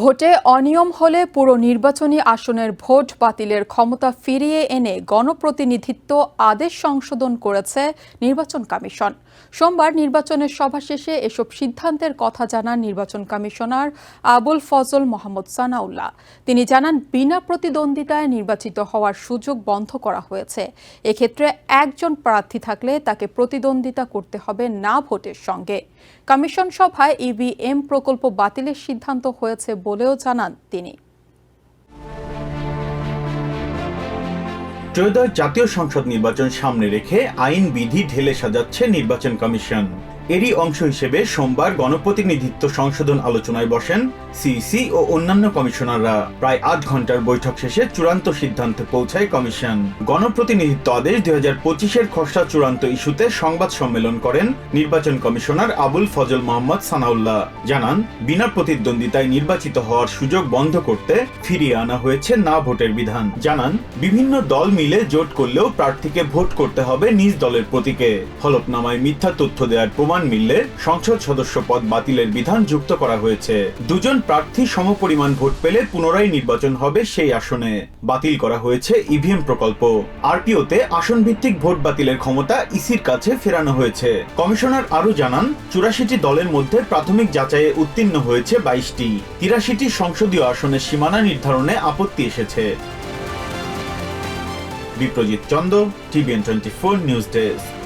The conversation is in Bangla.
ভোটে অনিয়ম হলে পুরো নির্বাচনী আসনের ভোট বাতিলের ক্ষমতা ফিরিয়ে এনে গণপ্রতিনিধিত্ব আদেশ সংশোধন করেছে নির্বাচন কমিশন। সোমবার নির্বাচনের সভা শেষে এসব সিদ্ধান্তের কথা জানান নির্বাচন কমিশনার আবুল ফজল মোহাম্মদ সানাউল্লাহ। তিনি জানান, বিনা প্রতিদ্বন্দ্বিতায় নির্বাচিত হওয়ার সুযোগ বন্ধ করা হয়েছে। এক্ষেত্রে একজন প্রার্থী থাকলে তাকে প্রতিদ্বন্দ্বিতা করতে হবে না ভোটের সঙ্গে। কমিশন সভায় ইভিএম প্রকল্প বাতিলের সিদ্ধান্ত হয়েছে বলেও জানান তিনি। জাতীয় সংসদ নির্বাচন সামনে রেখে আইন বিধি ঢেলে সাজাচ্ছে নির্বাচন কমিশন। এরই অংশ হিসেবে সোমবার গণপ্রতিনিধিত্ব সংশোধন আলোচনায় বসেন সিইসি ও অন্যান্য কমিশনাররা। প্রায় আধ ঘণ্টার বৈঠক শেষে চূড়ান্ত সিদ্ধান্তে পৌঁছায় কমিশন। গণপ্রতিনিধিত্ব আদেশ দুই হাজার পঁচিশের খসড়া চূড়ান্ত ইস্যুতে সংবাদ সম্মেলন করেন নির্বাচন কমিশনার আবুল ফজল মোহাম্মদ সানাউল্লাহ। জানান, বিনা প্রতিদ্বন্দ্বিতায় নির্বাচিত হওয়ার সুযোগ বন্ধ করতে ফিরিয়ে আনা হয়েছে না ভোটের বিধান। জানান, বিভিন্ন দল মিলে জোট করলেও প্রার্থীকে ভোট করতে হবে নিজ দলের প্রতীকে। হলফনামায় মিথ্যা তথ্য দেওয়ার প্রমাণ মিললে সংসদ সদস্য পদ বাতিলের বিধান যুক্ত করা হয়েছে। দুজন প্রার্থী সমপরিমাণ ভোট পেলে পুনরায় নির্বাচন হবে সেই আসনে। বাতিল করা হয়েছে ইভিএম প্রকল্প। আরপিওতে আসন ভিত্তিক ভোট বাতিলের ক্ষমতা ইসির কাছে ফেরানো হয়েছে। কমিশনার আরও জানান, চুরাশিটি দলের মধ্যে প্রাথমিক যাচাইয়ে উত্তীর্ণ হয়েছে বাইশটি। তিরাশিটি সংসদীয় আসনের সীমানা নির্ধারণে আপত্তি এসেছে। Biprojit Chanda, TVN twenty four news desk.